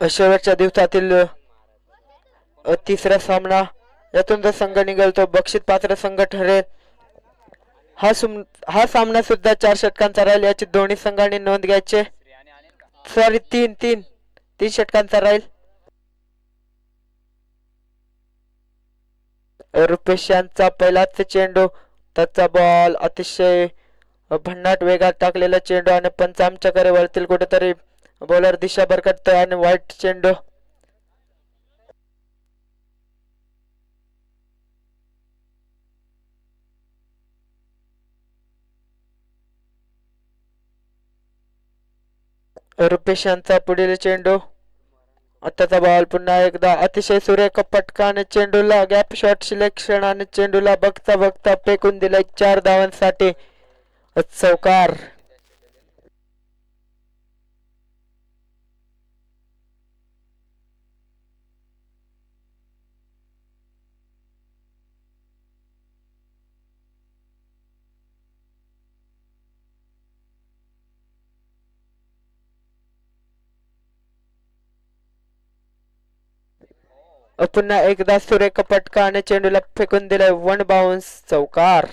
शेवटच्या दिवसातील तिसरा सामना यातून जर संघ निघालतो बक्षित बक्षीस पात्र संघ ठरेल. हा सुम हा सामना सुद्धा चार षटकांचा राहील याची दोन्ही संघांनी नोंद घ्यायचे. सॉरी तीन तीन तीन षटकांचा राहील. रुपेश यांचा पहिलाच चेंडू त्याचा बॉल अतिशय भन्नाट वेगात टाकलेला चेंडू आणि पंच आमच्याकडे वळतील कुठेतरी. बॉलर दिशा भरकटतोय आणि व्हाईट चेंडू रुपेश यांचा पुढील चेंडू आताचा बॉल पुन्हा एकदा अतिशय सुरेख पटकाने चेंडूला गॅप शॉट सिलेक्शन आणि चेंडूला बघता बघता फेकून दिले चार धावांसाठी. चौकार पुन्हा एकदा सुरेख पटकाने चेंडूला फेकून दिलाय वन बाउन्स चौकार.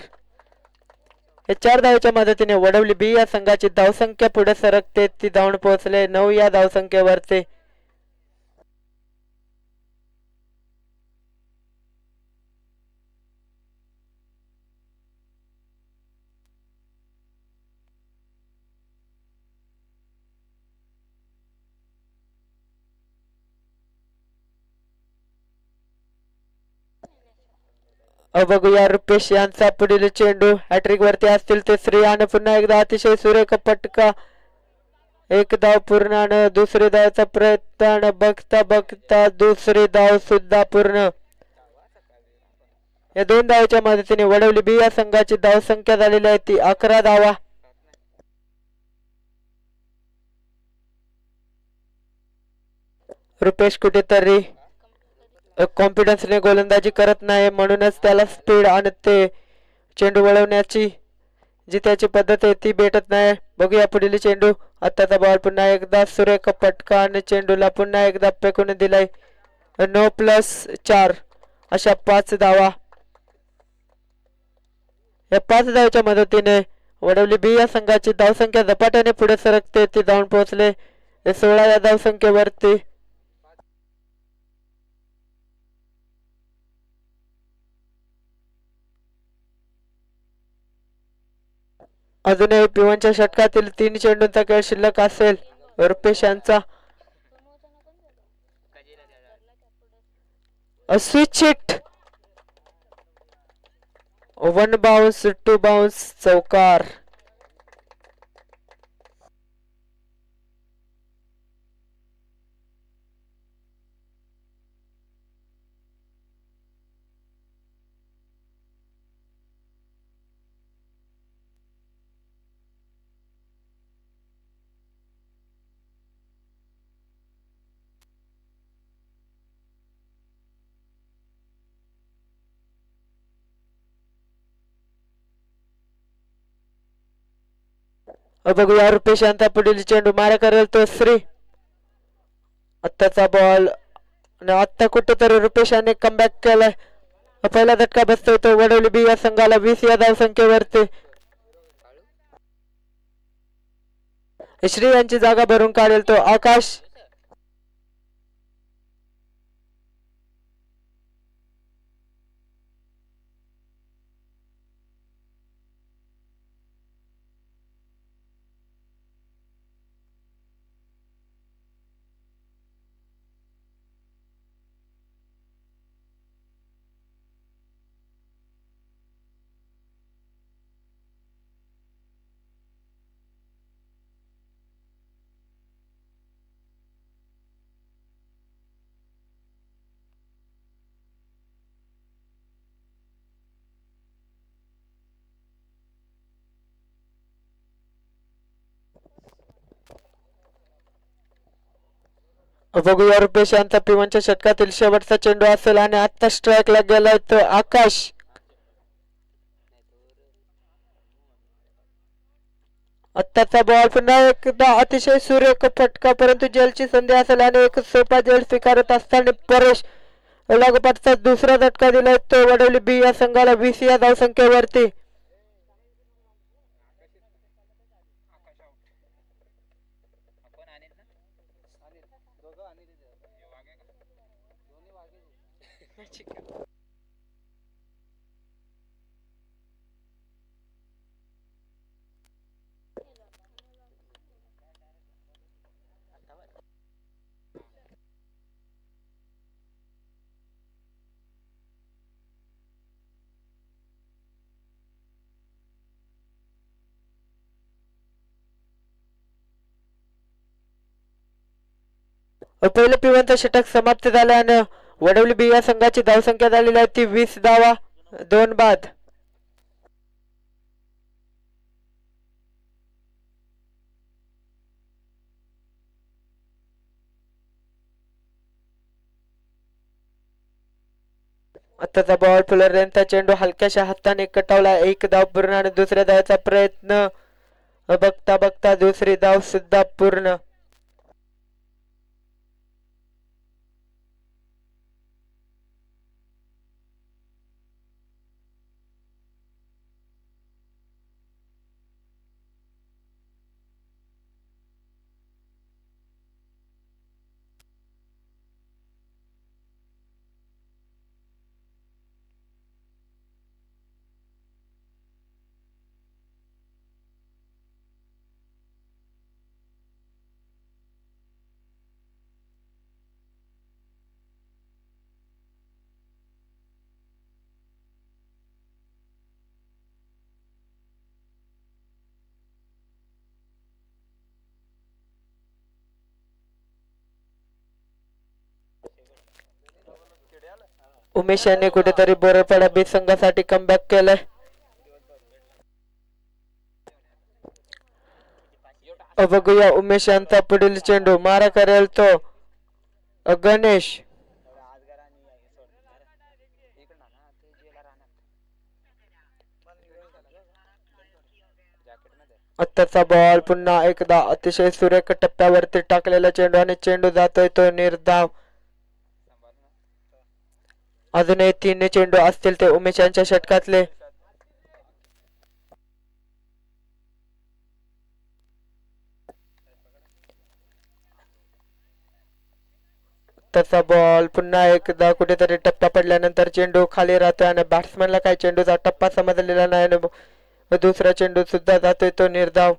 या चार धावच्या मदतीने वडवली बी या संघाची धावसंख्या पुढे सरकते ती धावून पोहोचले नऊ या धावसंख्येवरती. अ बघूया रुपेश यांचा पुढील चेंडू हॅट्रिक वरती असतील ते श्री आणि पुन्हा एकदा अतिशय सुरेख पटका. एक धाव पूर्ण आणि दुसरी धावचा प्रयत्न बघता बघता दुसरी धाव सुद्धा पूर्ण. या दोन धावच्या मदतीने वडवली बी या संघाची धाव संख्या झालेली आहे ती अकरा धावा. रुपेश कुठेतरी कॉन्फिडन्सने गोलंदाजी करत नाही म्हणूनच त्याला स्पीड आणि ते चेंडू वळवण्याची जी त्याची पद्धत आहे ती भेटत नाही बघूया पुढील चेंडू. आत्ताचा बॉल पुन्हा एकदा सुरेख पटका आणि चेंडूला पुन्हा एकदा फेकून दिलाय. नो प्लस चार. अशा पाच धावा. या पाच धावच्या मदतीने वडवली बी या संघाची धावसंख्या झपाट्याने पुढे सरकते ती जाऊन पोहोचले. सोळा या धावसंख्येवरती अजूनही पिवनच्या षटकातील तीन चेंडूंचा खेळ शिल्लक असेल. रुपेश यांचा. Switch hit one bounce two bounce चौकार. बघूया रुपेश यांचा पुढील चेंडू मारा करेल तो श्री. आत्ताचा बॉल आणि आत्ता कुठेतरी रुपेश याने कमबॅक केलाय पहिला झटका बसतोय तो वडवली बी या संघाला वीस या धावसंख्येवरती. श्री यांची जागा भरून काढेल तो आकाश. बघूया रुपेश यांचा पिवनच्या षटकातील शेवटचा चेंडू असेल आणि आता स्ट्राईकला गेलाय तो आकाश. आत्ताचा बॉल पुन्हा एकदा अतिशय सुरेख फटका परंतु जेलची संधी असेल आणि एक सोपा जेल स्वीकारत असताना परेश लागोपाठचा दुसरा झटका दिलाय. तो वडवली बी या संघाला वीस या धावसंख्येवरती. दोघं आणि दोन्ही वाघे. पहिलं पिवंत षटक समाप्त झाल्यानं वडवली बी या संघाची धावसंख्या झालेली आहे ती वीस धावा दोन बाद. आताचा बॉल फुलर यांचा चेंडू हलक्याशा हाताने कटावला. एक धाव पूर्ण आणि दुसऱ्या धावाचा प्रयत्न. बघता बघता दुसरी धाव सुद्धा पूर्ण. उमेश यांनी कुठेतरी बोरपाडा बी संघासाठी कमबॅक केलंय. अ, बघूया उमेश यांचा पुढील चेंडू. मारा करेल तो. गणेश. आत्ताचा बॉल पुन्हा एकदा अतिशय सुरेख टप्प्यावरती टाकलेला चेंडू आणि चेंडू जातोय तो निर्धाव. अजूनही तीन चेंडू असतील ते उमेश यांच्या षटकातले. तसा बॉल पुन्हा एकदा कुठेतरी टप्पा पडल्यानंतर चेंडू खाली राहतोय आणि बॅट्समॅनला काय चेंडूचा टप्पा समजलेला नाही आणि दुसरा चेंडू सुद्धा जातोय तो निर्धाव.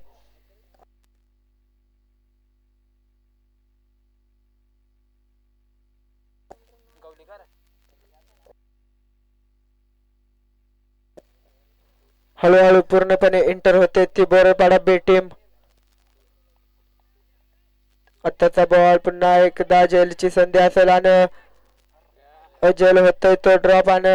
हळूहळू पूर्णपणे इंटर होते. ती बोरपाडा बी टीम आत्ताचा बॉल पुन्हा एकदा जेलची संधी असेल आणि जेल होतोय तो ड्रॉप आणि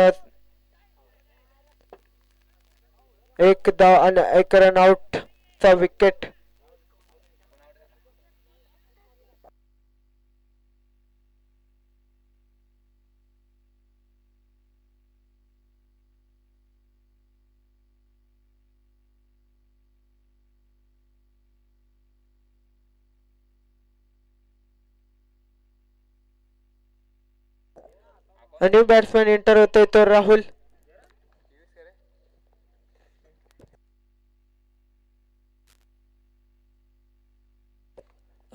एक धाव आणि एक रन आउट चा विकेट न्यू बॅट्समॅन एंटर होतोय तो राहुल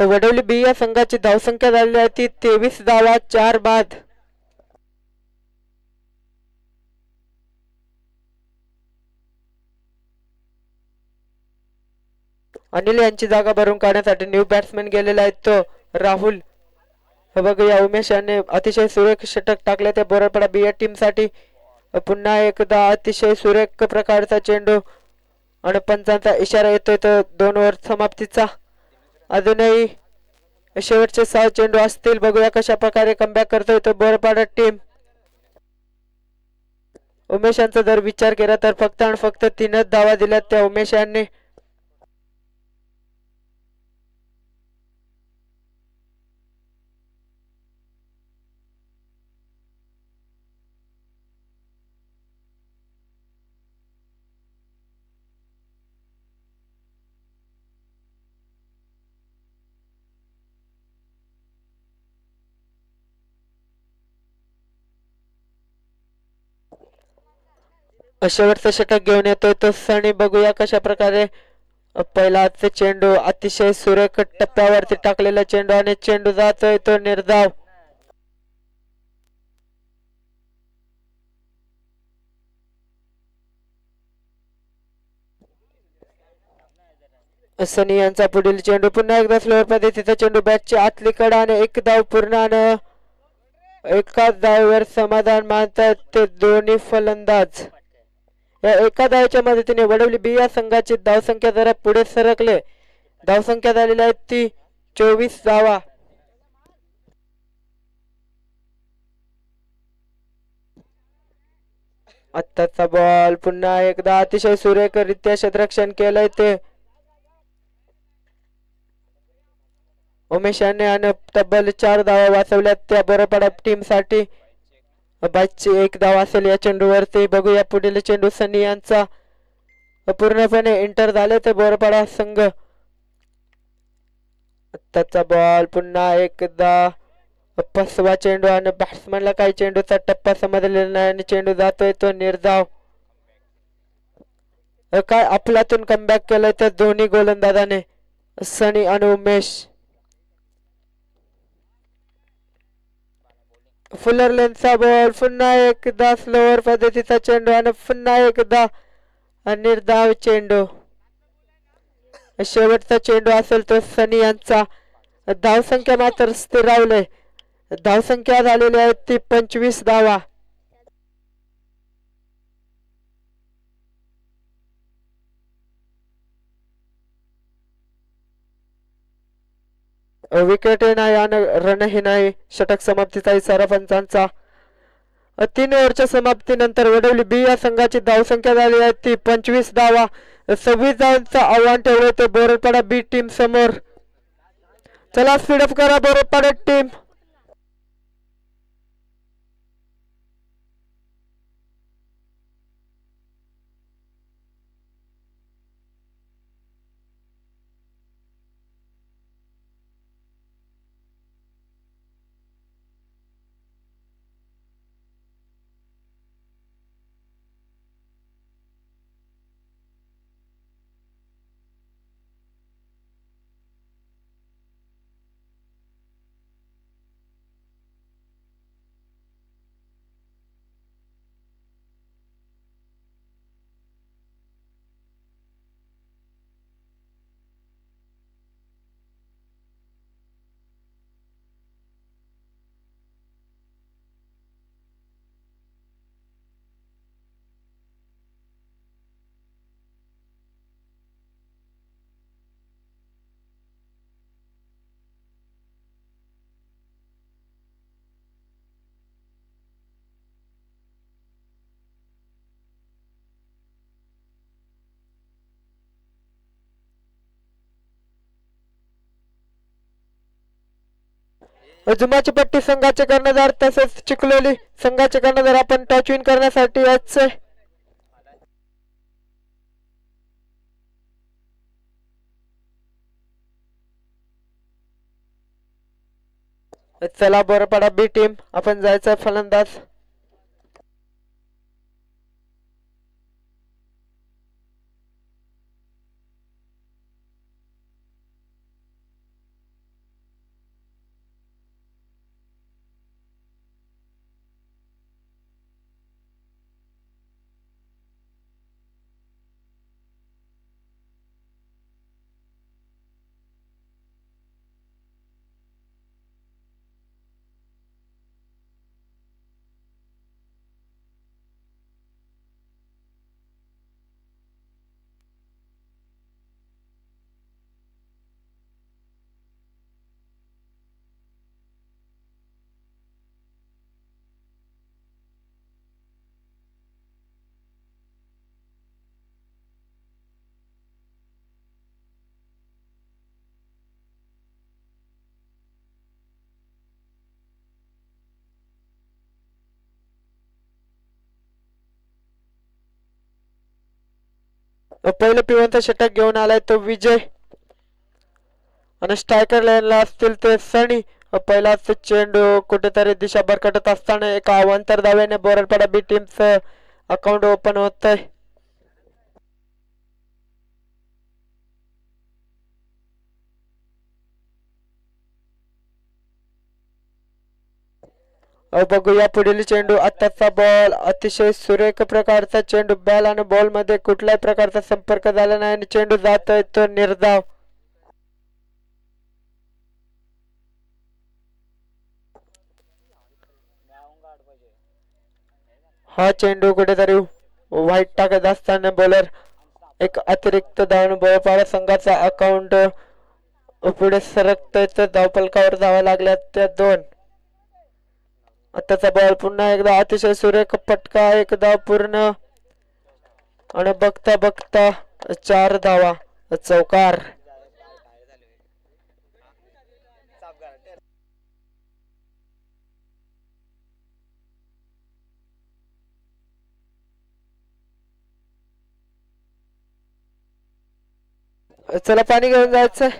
वडवली बी या संघाची धावसंख्या झालेली आहे. ती तेवीस धावा चार बाद. अनिल यांची जागा भरून काढण्यासाठी न्यू बॅट्समॅन गेलेला आहे तो राहुल हे बघूया उमेश याने अतिशय सुरेख षटक टाकले त्या बोरपडा बी या टीमसाठी पुन्हा एकदा अतिशय सुरेख प्रकारचा चेंडू आणि पंचांचा इशारा येतोय तर दोन ओव्हर समाप्तीचा. अजूनही शेवटचे सहा चेंडू असतील. बघूया कशा प्रकारे कमबॅक करतोय तो बोरपाडा टीम उमेश यांचा जर विचार केला तर फक्त आणि फक्त तीनच धावा दिल्यात त्या उमेश यांनी शेवटचा षटक घेऊन येतोय तो सणी बघूया कशा प्रकारे पहिलाच पहिला चेंडू अतिशय सुरेख टप्प्यावरती टाकलेला चेंडू आणि चेंडू जातोय तो निर्धाव. सनी यांचा पुढील चेंडू पुन्हा एकदा स्लोअर पद्धतीचा चेंडू बॅटची आतली कडा आणि एक धाव पूर्ण आणि एकाच धावेवर समाधान मानतात ते दोन्ही फलंदाज. या एका धावेच्या मदतीने वडवली बी या संघाची धावसंख्या जरा पुढे सरकले. धावसंख्या झालेली आहे ती चोवीस धावा आत्ताचा बॉल पुन्हा एकदा अतिशय सुरेखरित्या क्षेत्रक्षण केलंय ते. उमेश याने आणि तब्बल चार धावा वाचवल्यात त्या बरोबर टीम साठी बाईची एक धाव असेल या चेंडूवरती. बघूया पुढील चेंडू सनी यांचा. पूर्णपणे इंटर झाले ते बोरपाडा संघ. आत्ताचा बॉल पुन्हा एकदा. पसवा चेंडू आणि बॅट्समॅनला काही चेंडूचा टप्पा समजलेला नाही आणि चेंडू जातोय तो निर्धाव. काय आपल्यातून कमबॅक केलंय तर दोन्ही गोलंदाजाने. सनी आणि उमेश. फुलर लेनचा बॉल पुन्हा एकदा स्लोअर पद्धतीचा चेंडू आणि पुन्हा एकदा निर्धाव चेंडू. शेवटचा चेंडू असेल तो सनी यांचा. धावसंख्या मात्र स्थिरावले धावसंख्या झालेली आहे ती पंचवीस धावा. विकेट नाही आणि रनही नाही षटक समाप्तीचा इशारा पंचांचा तीन ओव्हरच्या समाप्तीनंतर वडवली बी या संघाची धावसंख्या झाली आहे. ती पंचवीस धावा सव्वीस धावांचं आव्हान ठेवलं ते बोरपाडा बी टीम समोर. चला स्पीडअप करा बोरपाडा टीम जुमाची पट्टी संघाचे कर्णधार तसेच चिखलोली संघाचे कर्णधार आपण टॉच विन करण्यासाठी याचे चला बरं पडा बी टीम आपण जायचं फलंदाज. पहिलं पिवंत षटक घेऊन आलाय तो विजय. आणि स्ट्रायकर लाईनला असतील ते सणी पहिलाच चेंडू कुठेतरी दिशा भरकटत असताना एका अवांतर धाव्याने बोरडपाडा बी टीमचं अकाउंट ओपन होत बघूया पुढील चेंडू. आत्ताचा बॉल अतिशय सुरेख प्रकारचा चेंडू. बॅल आणि बॉलमध्ये कुठल्याही प्रकारचा संपर्क झाला नाही आणि चेंडू जातोय तो निर्धाव. हा चेंडू कुठेतरी वाईट टाकत असताना बॉलर एक अतिरिक्त धावून बळपाडा संघाचा अकाउंट पुढे सरकतोय. तर धावपलकावर धावा लागल्या त्या दोन. आताचा बॉल पुन्हा एकदा अतिशय सुरेख पटका एकदा पूर्ण. आणि बघता बघता चार धावा चौकार. चला पाणी घेऊन जायचंय.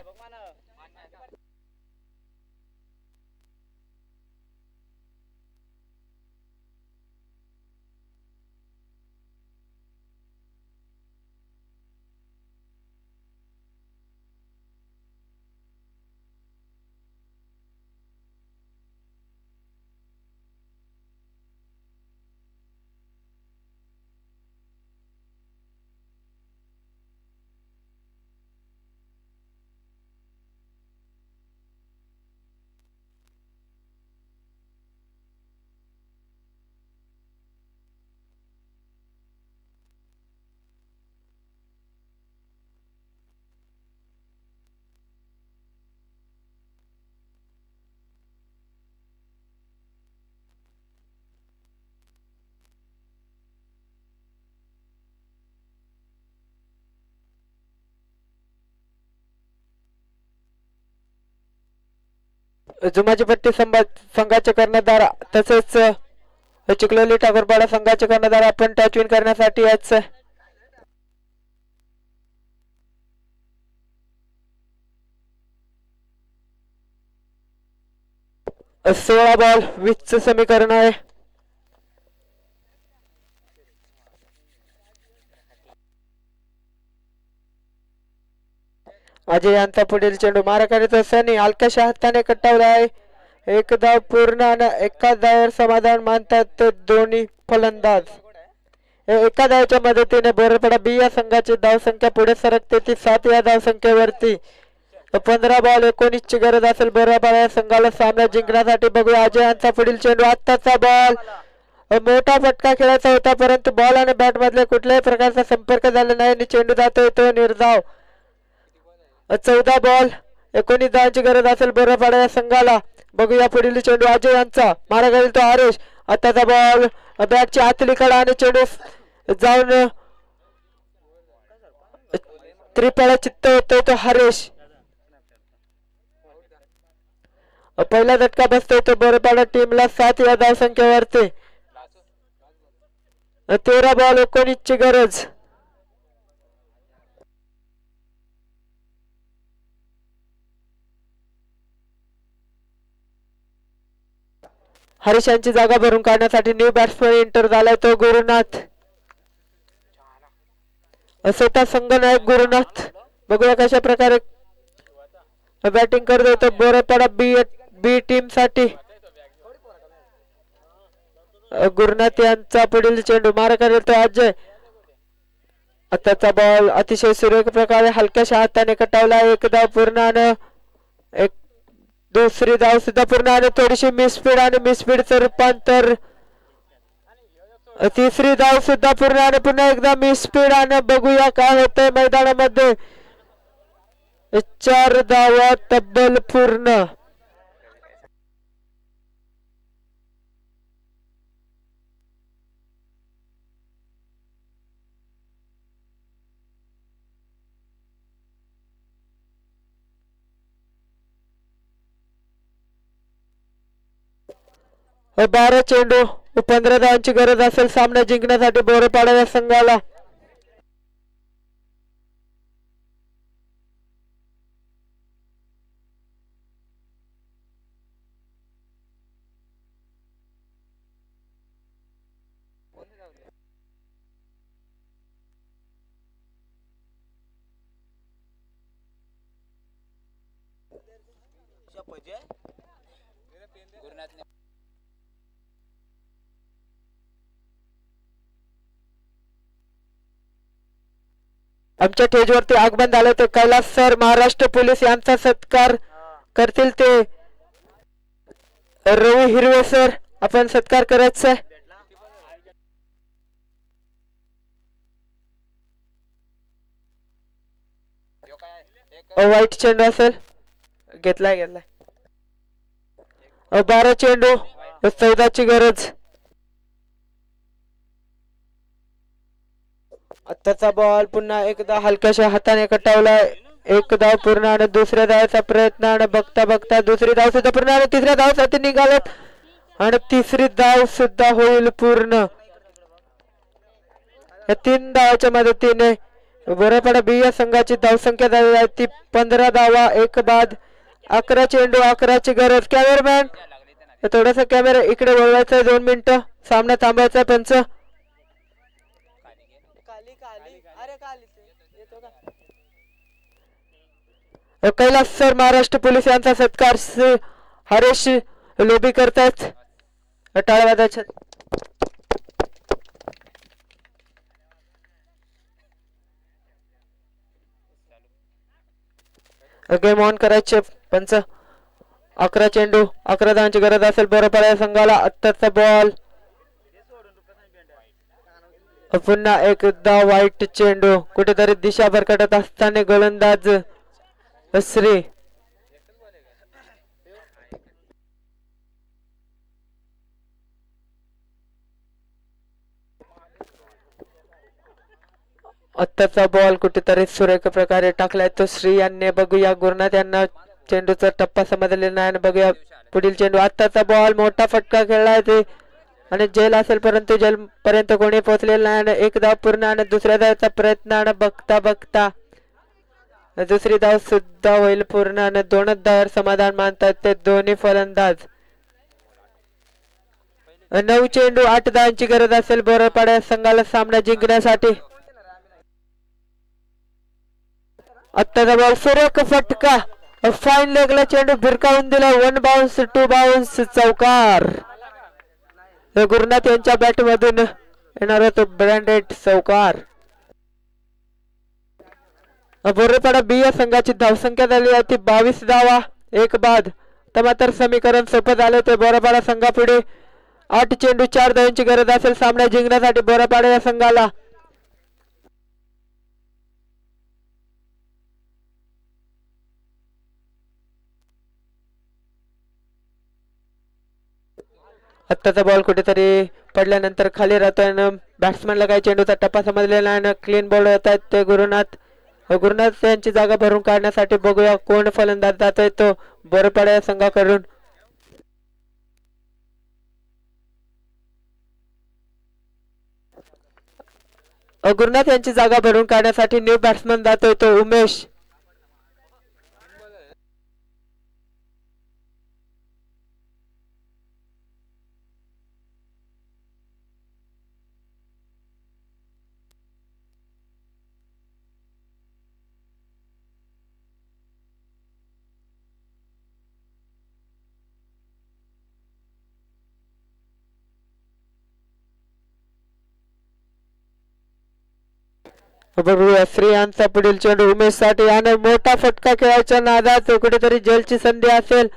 जुमाची पट्टी संभा संघाचे कर्णधार तसेच चिखलोली ठाकूरपाडा संघाचे कर्णधार आपण टच विन करण्यासाठी आज सोळा बॉल वीसचं समीकरण आहे. अजय यांचा पुढील चेंडू मारा करीत असताना हलक्याशा हाताने कटावला आहे. एक धाव पूर्ण एका धावावर समाधान मानतात ते दोन्ही फलंदाज. एका धावच्या मदतीने बोरपडा बी या संघाची धावसंख्या पुढे सरकते ती सात या धावसंख्येवरती. पंधरा बॉल एकोणीसची गरज असेल बोरपडा या संघाला सामना जिंकण्यासाठी बघूया. अजय यांचा पुढील चेंडू आत्ताचा बॉल. मोठा फटका खेळायचा होता परंतु बॉल आणि बॅट मधले कुठल्याही प्रकारचा संपर्क झाला नाही आणि चेंडू जातो येतो निर्धाव. चौदा बॉल एकोणीस धावांची गरज असेल बोरपाडा या संघाला. बघूया पुढील चेंडू अजय यांचा. मारा तो हरेश आताचा बॉल बॅटची आतली कडा आणि चेंडू जाऊन त्रिपाळा चित्त होतोय तो हरेश. पहिला झटका बसतोय तो बोरपाडा टीमला सात या धावसंख्येवरती. तेरा बॉल एकोणीसची गरज. हरीश यांची जागा भरून काढण्यासाठी न्यू बॅट्समन एंटर झालाय तो गुरुनाथ. स्वतः संघनायक गुरुनाथ. बघूया कशा प्रकारे बॅटिंग करतो तो बोरेपाडा बी बी टीमसाठी. गुरुनाथ यांचा पुढील चेंडू मारा करेल तो अजय. आताचा बॉल अतिशय सुरेख प्रकारे हलक्याशा हाताने कटावला. एकदा पूर्ण एक दुसरी धाव सुद्धा पूर्ण आणि थोडीशी मिसस्पीड आणि मिसस्पीडचं रूपांतर. तिसरी धाव सुद्धा पूर्ण आणि पुन्हा एकदा मिसस्पीड आणि बघूया काय होतंय मैदानामध्ये. चार धावा तब्बल पूर्ण. बारा चेंडू पंधरा धावांची गरज असेल सामना जिंकण्यासाठी बोरेपाडा या संघाला. आमच्या स्टेजवरती आगमन झालं ते कैलास सर महाराष्ट्र पोलीस यांचा सत्कार करतील ते. रवी हिरवे सर आपण सत्कार करायचा व्हाईट चेंडू असेल. घेतलाय घेतलाय. बारा चेंडू चौदाची गरज. आत्ताचा बॉल पुन्हा एकदा हलक्याशा हाताने कटावलाय एक धाव पूर्ण आणि दुसऱ्या धावाचा प्रयत्न आणि बघता बघता दुसरी धाव सुद्धा पूर्ण आणि तिसऱ्या धावसाठी निघालेत आणि तिसरी धाव सुद्धा होईल पूर्ण. या तीन धावाच्या मदतीने बरोबर बी या संघाची धावसंख्या झालेली आहे. ती पंधरा धावा एक बाद अकरा चेंडू अकराची गरज. कॅमेरामॅन थोडासा कॅमेरा इकडे वळवायचा दोन मिनिटं सामना थांबायचा पंच. कैलास सर महाराष्ट्र पोलीस यांचा सत्कार हरेश लोबी करतायत टाळ्या वाजायच्या गेम ऑन करायचे पंच. अकरा चेंडू अकरा धावांची गरज असेल बरं पडायला संघाला आत्ताचा बॉल पुन्हा एकदा वाईट चेंडू कुठेतरी दिशा भरकटत असताना गोलंदाज श्री आत्ताचा बॉल कुठेतरी सुरेख प्रकारे टाकलाय. तो श्री यांनी बघूया. गुरुनाथ यांना चेंडूचा टप्पा समजलेला आहे आणि बघूया पुढील चेंडू. आत्ताचा बॉल मोठा फटका खेळलाय ते. आणि जेल असेल परंतु जेल पर्यंत कोणी पोहोचलेला नाही आणि एकदा पूर्ण आणि दुसऱ्या धावचा प्रयत्न आणि बघता बघता दुसरी धाव सुद्धा होईल पूर्ण आणि दोनच धावर समाधान मानतात ते दोन्ही फलंदाज. नऊ चेंडू आठ धावांची गरज असेल बोरपाड्या संघाला सामना जिंकण्यासाठी. आत्ताचा बॉल सुरेख फटका. फाईन लेगला चेंडू भिरकावून दिला. वन बाउन्स टू बाउन्स चौकार. गुरुनाथ यांच्या बॅट मधून येणार तो ब्रँडेड चौकार. बोरेपाडा बी या संघाची धावसंख्या झाली आहे ती बावीस धावा एक बाद. तर मात्र समीकरण सोपं झालं ते बोरापाडा संघापुढे. आठ चेंडू चार धावांची गरज असेल सामना जिंकण्यासाठी बोरापाडा या संघाला. आत्ताचा बॉल कुठेतरी पडल्यानंतर खाली राहतोय आणि बॅट्समॅनला काही चेंडूचा टप्पा समजलेला आहे आणि क्लीन बॉल येत आहेत ते गुरुनाथ. गुरुनाथ यांची जागा भरून काढण्यासाठी बघूया कोण फलंदाज जातोय तो बोरपाडा या संघाकडून. गुरुनाथ यांची जागा भरून काढण्यासाठी न्यू बॅट्समन जातोय तो उमेश. बघूया. श्रेयांचा पुढील चेंडू उमेशसाठी यानं मोठा फटका खेळायच्या नादात कुठेतरी जलची संधी असेल.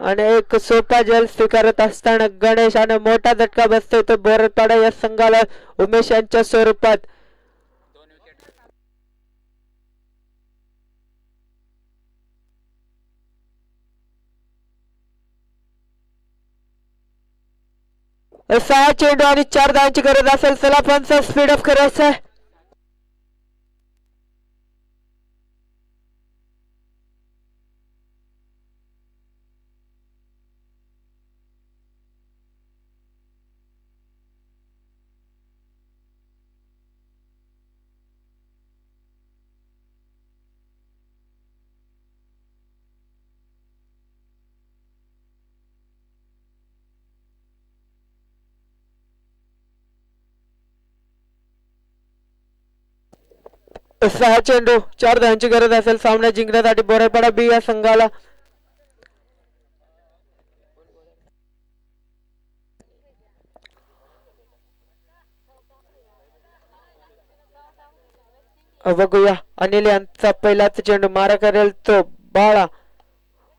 आणि एक सोपा जल स्वीकारत असताना गणेश आणि मोठा झटका बसतो तो बोरपाडा या संघाला उमेश यांच्या स्वरूपात. सहा चेंडू आणि चार धावांची गरज असेल. चला पंच स्पीड अप करायचं सहा चेंडू चार धावांची गरज असेल सामना जिंकण्यासाठी बोरेपाडा बी या संघाला. बघूया अनिल यांचा पहिलाच चेंडू मारा करेल तो बाळा.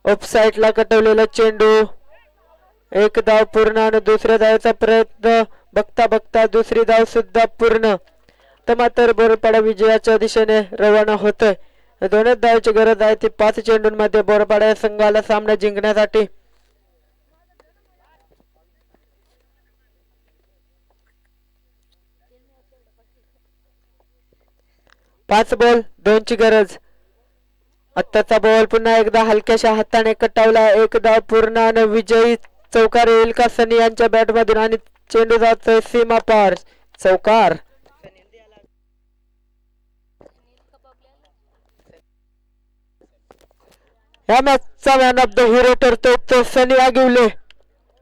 ऑफसाईडला कटवलेला चेंडू. एक धाव पूर्ण आणि दुसऱ्या धावचा प्रयत्न. बघता बघता दुसरी धाव सुद्धा पूर्ण. तर मात्र बोरपाडा विजयाच्या दिशेने रवाना होतोय. दोनच धावची गरज आहे ती पाच चेंडूंमध्ये बोरपाडा या संघाला सामना जिंकण्यासाठी. पाच बॉल दोनची गरज. आत्ताचा बॉल पुन्हा एकदा हलक्याशा हाताने कटावला. एक धाव पूर्ण आणि विजयी चौकार येईल का? सनी यांच्या बॅटमधून आणि चेंडू जातोय सीमा पार चौकार. या मॅचचा मॅन ऑफ द हिरो ठरतो तो सनी आगिवले.